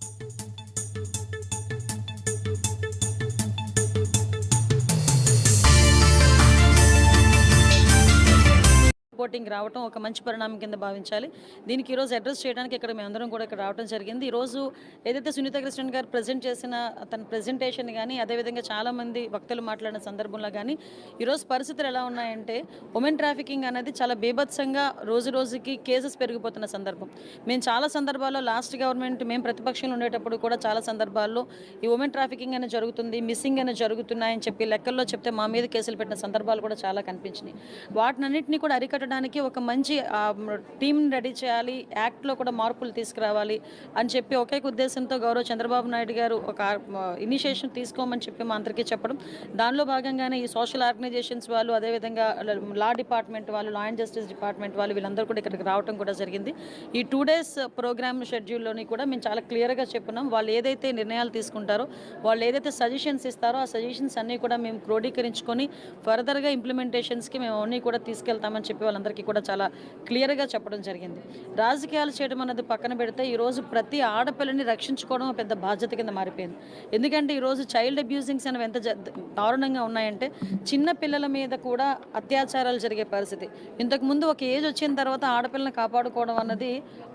Thank you. Supporting రావటం ఒక మంచి పరిణామం కింద భావించాలి. దీనికి ఈరోజు అడ్రస్ చేయడానికి ఇక్కడ మేమందరం కూడా ఇక్కడ రావడం జరిగింది. ఈరోజు ఏదైతే సునీత కృష్ణన్ గారు ప్రజెంట్ చేసిన తన ప్రజెంటేషన్ కానీ అదేవిధంగా చాలామంది వక్తలు మాట్లాడిన సందర్భంలో కానీ ఈరోజు పరిస్థితులు ఎలా ఉన్నాయంటే ఉమెన్ ట్రాఫికింగ్ అనేది చాలా బీభత్సంగా రోజు రోజుకి కేసెస్ పెరిగిపోతున్న సందర్భం. మేము చాలా సందర్భాల్లో లాస్ట్ గవర్నమెంట్ మేము ప్రతిపక్షంలో ఉండేటప్పుడు కూడా చాలా సందర్భాల్లో ఈ ఉమెన్ ట్రాఫికింగ్ అనేది జరుగుతుంది మిస్సింగ్ అనేది జరుగుతున్నాయని చెప్పి లెక్కల్లో చెప్తే మా మీద కేసులు పెట్టిన సందర్భాలు కూడా చాలా కనిపించినాయి. వాటినన్నింటినీ కూడా అరికట్టడం అరికట్టడానికి ఒక మంచి టీంని రెడీ చేయాలి యాక్ట్లో కూడా మార్పులు తీసుకురావాలి అని చెప్పి ఒకే ఉద్దేశంతో గౌరవ చంద్రబాబు నాయుడు గారు ఒక ఇనిషియేషన్ తీసుకోమని చెప్పి మా అందరికీ చెప్పడం. దానిలో భాగంగానే ఈ సోషల్ ఆర్గనైజేషన్స్ వాళ్ళు అదేవిధంగా లా డిపార్ట్మెంట్ వాళ్ళు లా అండ్ జస్టిస్ డిపార్ట్మెంట్ వాళ్ళు వీళ్ళందరూ కూడా ఇక్కడికి రావడం కూడా జరిగింది. ఈ టూ డేస్ ప్రోగ్రామ్ షెడ్యూల్లోని కూడా మేము చాలా క్లియర్గా చెప్పున్నాం. వాళ్ళు ఏదైతే నిర్ణయాలు తీసుకుంటారో వాళ్ళు ఏదైతే సజెషన్స్ ఇస్తారో ఆ సజెషన్స్ అన్నీ కూడా మేము క్రోడీకరించుకొని ఫర్దర్గా ఇంప్లిమెంటేషన్స్కి మేము అన్నీ కూడా తీసుకెళ్తామని చెప్పి అందరికీ కూడా చాలా క్లియర్గా చెప్పడం జరిగింది. రాజకీయాలు చేయడం అన్నది పక్కన పెడితే ఈరోజు ప్రతి ఆడపిల్లని రక్షించుకోవడం పెద్ద బాధ్యత కింద మారిపోయింది. ఎందుకంటే ఈరోజు చైల్డ్ అబ్యూజింగ్స్ అనేవి ఎంత దారుణంగా ఉన్నాయంటే చిన్న పిల్లల మీద కూడా అత్యాచారాలు జరిగే పరిస్థితి. ఇంతకుముందు ఒక ఏజ్ వచ్చిన తర్వాత ఆడపిల్లని కాపాడుకోవడం అన్నది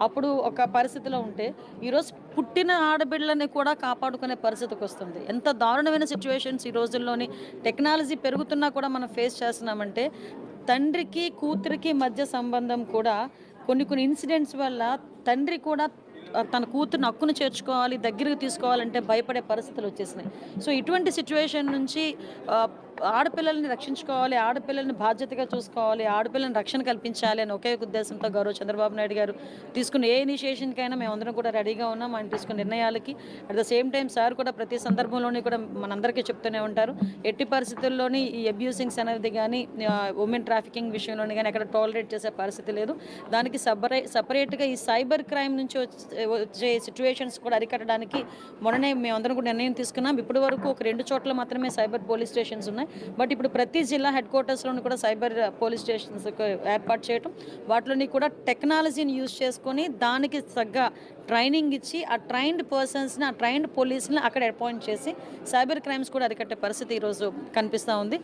అప్పుడు ఒక పరిస్థితిలో ఉంటే ఈరోజు పుట్టిన ఆడబిడ్డలని కూడా కాపాడుకునే పరిస్థితికి వస్తుంది. ఎంత దారుణమైన సిచ్యువేషన్స్ ఈ రోజుల్లోని టెక్నాలజీ పెరుగుతున్నా కూడా మనం ఫేస్ చేస్తున్నామంటే తండ్రికి కూతురికి మధ్య సంబంధం కూడా కొన్ని కొన్ని ఇన్సిడెంట్స్ వల్ల తండ్రి కూడా తన కూతురు హక్కును చేర్చుకోవాలి దగ్గరికి తీసుకోవాలంటే భయపడే పరిస్థితులు వచ్చేసినాయి. సో ఇటువంటి సిచ్యువేషన్ నుంచి ఆడపిల్లల్ని రక్షించుకోవాలి ఆడపిల్లల్ని బాధ్యతగా చూసుకోవాలి ఆడపిల్లల్ని రక్షణ కల్పించాలి అని ఒకే ఉద్దేశంతో గౌరవ చంద్రబాబు నాయుడు గారు తీసుకున్న ఏ ఇనిషియేషన్కైనా మేమందరం కూడా రెడీగా ఉన్నాం. ఆయన తీసుకున్న నిర్ణయాలకి at the same time sir కూడా ప్రతి సందర్భంలోని కూడా మనందరికీ చెప్తూనే ఉంటారు. ఎట్టి పరిస్థితుల్లోని ఈ అబ్యూసింగ్స్ అనేది కానీ ఉమెన్ ట్రాఫికింగ్ విషయంలోని కానీ ఎక్కడ టాలరేట్ చేసే పరిస్థితి లేదు. దానికి సపరే సపరేట్గా ఈ సైబర్ క్రైమ్ నుంచి వచ్చే- సిచ్యువేషన్స్ కూడా అరికట్టడానికి మొన్ననే మేమందరం కూడా నిర్ణయం తీసుకున్నాం. ఇప్పటి వరకు ఒక రెండు చోట్ల మాత్రమే సైబర్ పోలీస్ స్టేషన్స్ ఉన్నాయి. బట్ ఇప్పుడు ప్రతి జిల్లా హెడ్ క్వార్టర్స్లోని కూడా సైబర్ పోలీస్ స్టేషన్స్ ఏర్పాటు చేయటం వాటిలోని కూడా టెక్నాలజీని యూజ్ చేసుకొని దానికి తగ్గ ట్రైనింగ్ ఇచ్చి ఆ ట్రైన్డ్ పర్సన్స్ని ఆ ట్రైన్డ్ పోలీసుని అక్కడ అపాయింట్ చేసి సైబర్ క్రైమ్స్ కూడా అరికట్టే పరిస్థితి ఈరోజు కనిపిస్తూ ఉంది.